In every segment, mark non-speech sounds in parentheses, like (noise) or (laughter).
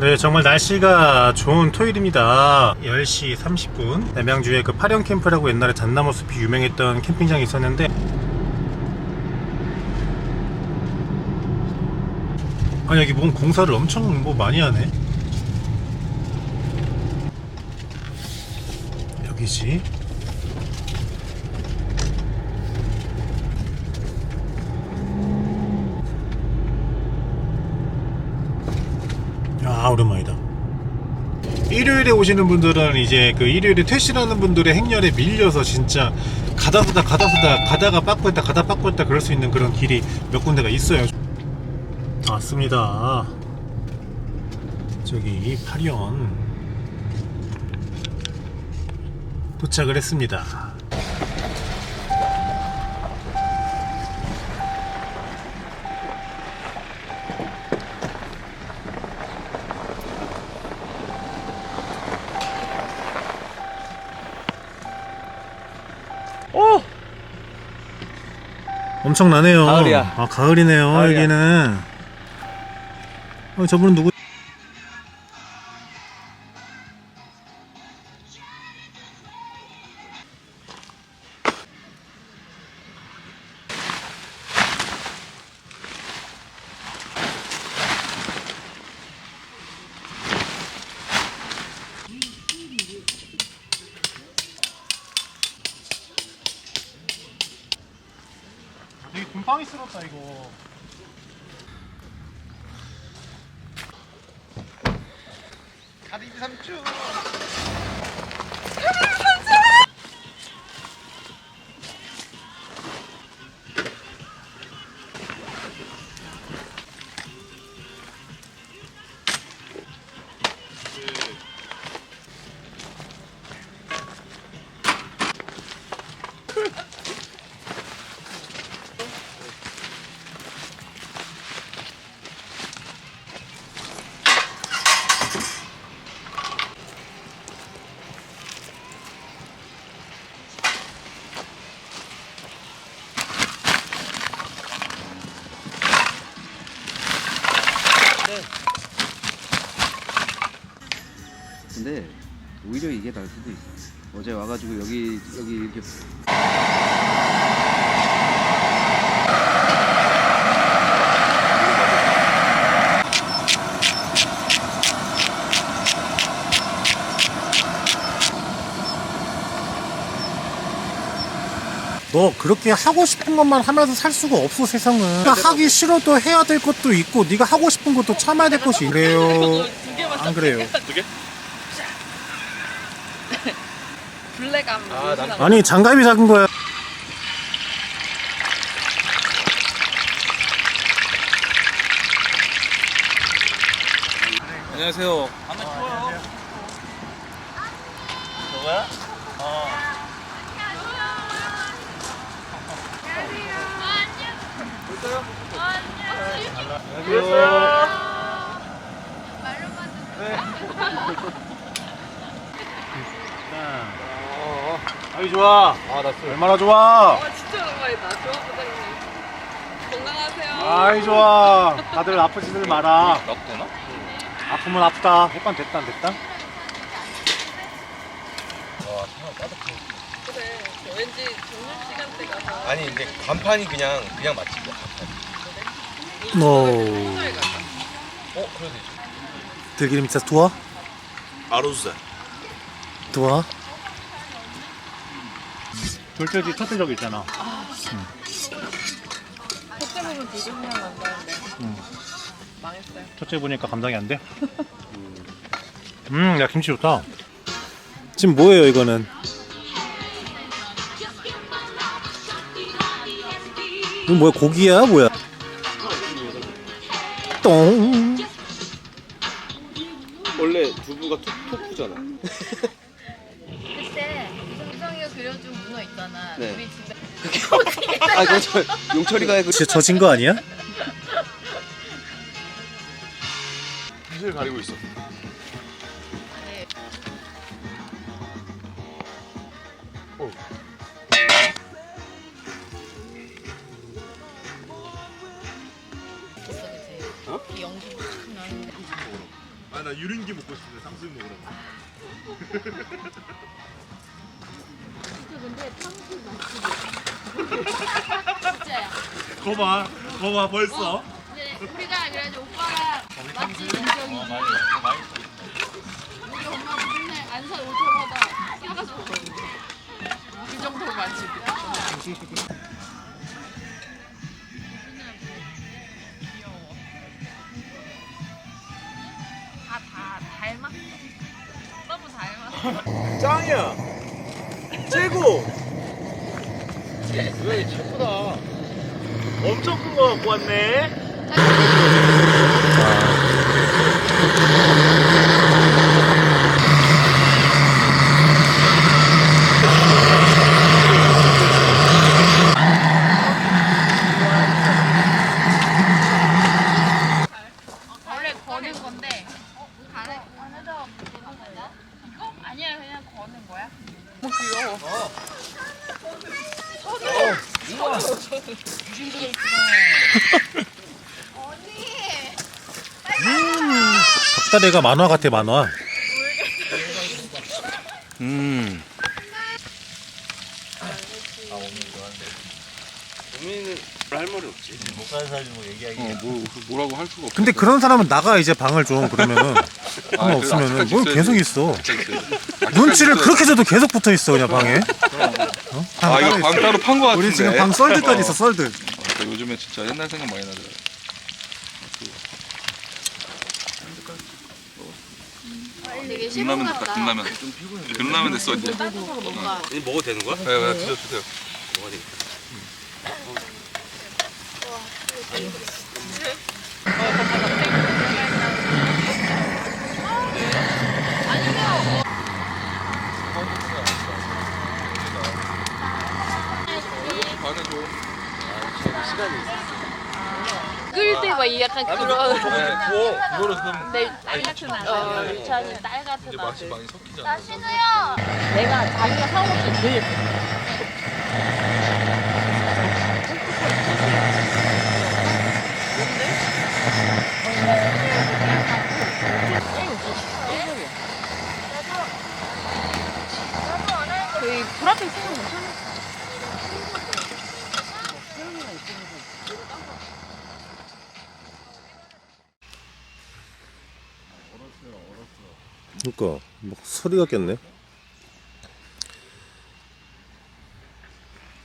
네, 정말 날씨가 좋은 토요일입니다. 10시 30분. 남양주에 그 파령 캠프라고 옛날에 잣나무 숲이 유명했던 캠핑장이 있었는데 아니 여기 뭔 공사를 엄청 뭐 많이 하네. 여기지. 야 오랜만이다. 일요일에 오시는 분들은 이제 그 일요일에 퇴실하는 분들의 행렬에 밀려서 진짜 가다 쓰다 가다 쓰다 가다가 빠꾸 했다 가다 빠꾸 했다 그럴 수 있는 그런 길이 몇 군데가 있어요. 왔습니다. 저기 파리언 도착을 했습니다. 어! 엄청나네요. 가을이야. 아 가을이네요. 가을이야. 여기는. 어, 저분은 누구? 되게 곰팡이스럽다 이거. 가리비 삼촌 수도 있어 어제 와가지고 여기 여기 이렇게 너 그렇게 하고 싶은 것만 하면서 살 수가 없어 세상은. 네가 하기 싫어도 해야 될 것도 있고 네가 하고 싶은 것도 참아야 될 것이 그래요. 안 그래요. 두 개? 블랙암 아, 난- 아니 장갑이 작은 거야. 안녕하세요. 저거야? 아이 좋아. 아나 얼마나 좋아. 와 진짜 오랜만이다 좋아 부장님 건강하세요 아이 좋아. 다들 아프지들 마라. 놨구나? 아프면 아프다. 됐단 됐단 됐단. 그래 왠지 점심 시간 때 가서 아니 근데 간판이 그냥 그냥 맛집이야. 오. 코너에 가자 어 그래도 되지. 들기름 진짜 좋아? 아로스. 좋아. 둘째 집 첫째 저기 있잖아. 첫째 보면 두근향 난다는데 응. 망했어요 첫째 보니까 감당이 안 돼. 음, 야 김치 좋다. 지금 뭐예요 이거는? 이거 뭐야 고기야 뭐야? 똥. 원래 두부가 톡, 톡프잖아. (laughs) 그려준 문어 있잖아. 네. 우리 집에 (laughs) (laughs) 아, 그, 저, 용철이가 그, 진짜 젖은 거 아니야? (laughs) 빛을 가리고 있어. 네. 있어, 그치? 어? 이 연기 참 나는데. 아나 유린기 먹고 싶은데 탕수육 먹으라고. 근데 탕수육 (laughs) 진짜야. 거봐, 거봐 벌써. 네, 우리가 그래가지고 오빠랑 맛집 인정이지. 우리 엄마가 맨날 안산 올 때마다 먹거든요. 그 정도로 맛집이야. (laughs) 다, 다 닮았어. 너무 닮았어. 짱이야. 최고. 왜 최고다. 엄청 큰 거 갖고 왔네. 원래 거는 건데. 가래 안에다 이거 아니야 그냥 거는 거야? 너무 귀여워. 언니. 닭다리가 만화 같아 만화. 음. 할 말이 없지. 못 가는 사람이 뭐 얘기하기. 어, 뭐, 뭐라고 할 수가 없어. 근데 그런 사람은 나가 이제 방을 좀 그러면은 (laughs) 아, 없으면은 아직까지 뭘 있어야지. 계속 있어. 눈치를. 그렇게 줘도 계속 붙어 있어 그냥 방에. 어? 방 아, 이거 따로 방 있어. 따로 판 거 같은데. 우리 지금 방 썰드까지 있어 썰드. 아, 요즘에 진짜 옛날 생각 많이 나더라. 되게 금라면. 됐다, 금라면. 금라면 됐어, 이제. 따뜻하고 뭔가 이 먹어도 되는 거야? 네, 네, 드셔주세요. 끓일 때 막 이 약간 그런 구워. 이거를 그럼 내딸 같은 아들 어, 유찬이 딸 같은 맛이 아들 많이 섞이잖아. 신우야 내가 자기가 사온 것도 제일 예뻐 저희 브라핑 쓰는 거 괜찮아? 그러니까 뭐 소리가 꼈네.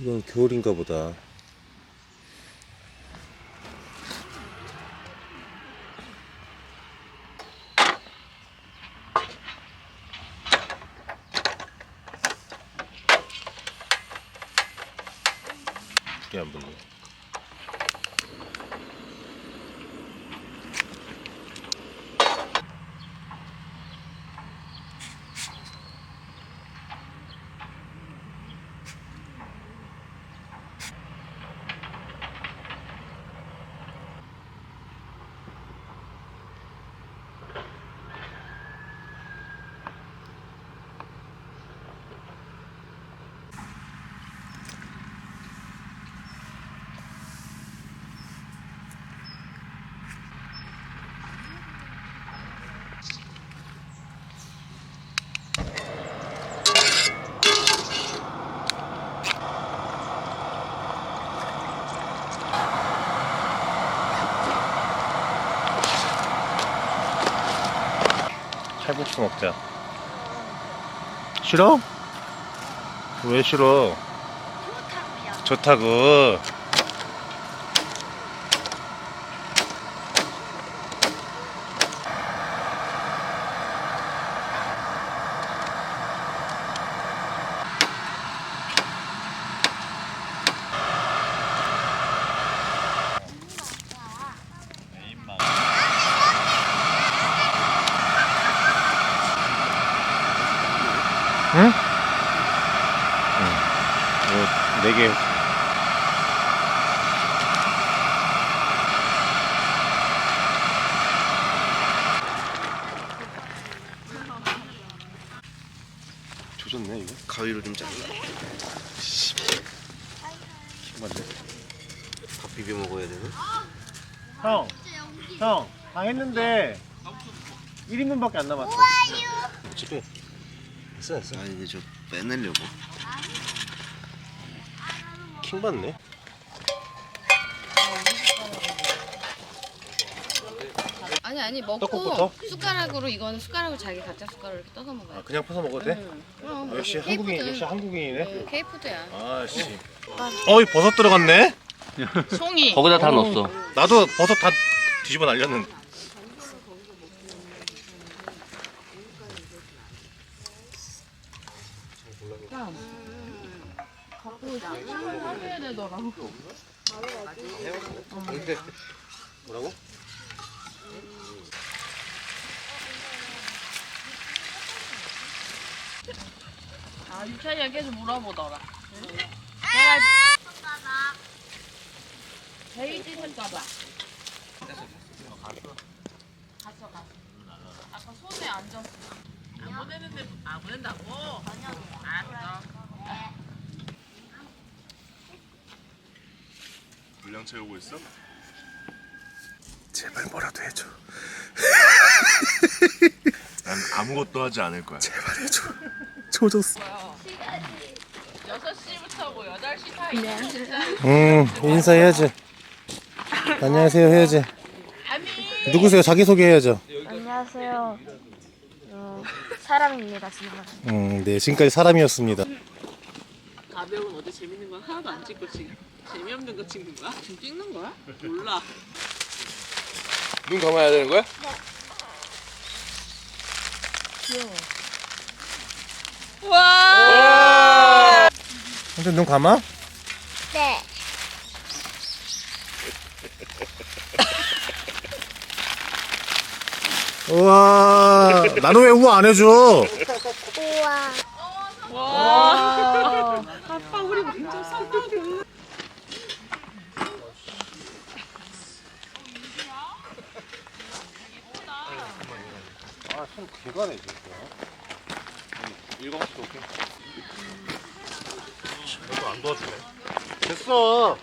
이건 겨울인가 보다. 칼국수 먹자. 싫어? 왜 싫어? 좋다고. 4개. 조졌네 이거. 가위로 좀 잘라. 맞네. 밥 비벼 먹어야 되나? 형, 형, 다 했는데 1인분밖에 안 남았어. 어차피 됐어 됐어. 아 이제 저 빼내려고. 킹 받네. 아니 아니 먹고 떡국부터? 숟가락으로 이거는 숟가락으로 자기 각자 숟가락으로 이렇게 떠서 먹어야 아, 돼. 그냥 퍼서 먹어도 돼? 그럼 아, 역시 케이푸드. 한국인, 역시 한국인이네. 네, 케이푸드야. 아씨. 어이 버섯 들어갔네. 송이. 거기다 다 넣었어. 나도 버섯 다 뒤집어 날렸는데. 해야 되더라고. 뭐라고? 아 유찬이가 계속 물어보더라. 내가 베이지 색깔봐. 갔어 갔어. 아까 손에 앉았어. 안 보내는데 안 보낸다고? 알았어. 분량 채우고 있어? 제발 뭐라도 해줘. 난 아무것도 하지 않을 거야. 제발 해줘. 조졌어. 6시부터 뭐 8시 사이. 응 인사해야지. 안녕하세요 해야지. 누구세요? 자기 소개해야죠. 안녕하세요. 어, 사람입니다, 지금. 음, 네 지금까지 사람이었습니다. 가벼운 어제 재밌는 건 하나도 안 찍고 지금 재미없는 거 찍는 거야? 지금 찍는 거야? 몰라. 눈 감아야 되는 거야? 근데 눈 감아? 네. 우와 나는 왜 우와 안 해줘? 우와. 아빠 우리 완전 산다고. 아손 개가네 진짜. 일곱시 오케이. 너도 안 도와주네. 됐어.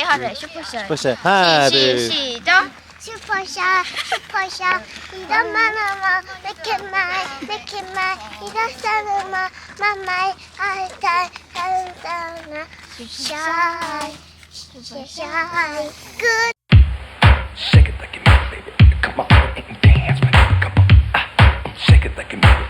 슈퍼샤이 하래. 슈퍼샤이. 벌써 하나 시, 둘. 시, 시작. 슈퍼샤, 슈퍼샤, 이런 마마마, 맥켓마이, 맥켓마이, 이런 사람마, 마마이, 알탈, 알탈나, 슈샤이, 슈샤이, 끝. Shake it like you mean it, baby. Come on and dance, man. Come on. Ah, shake it like you mean it.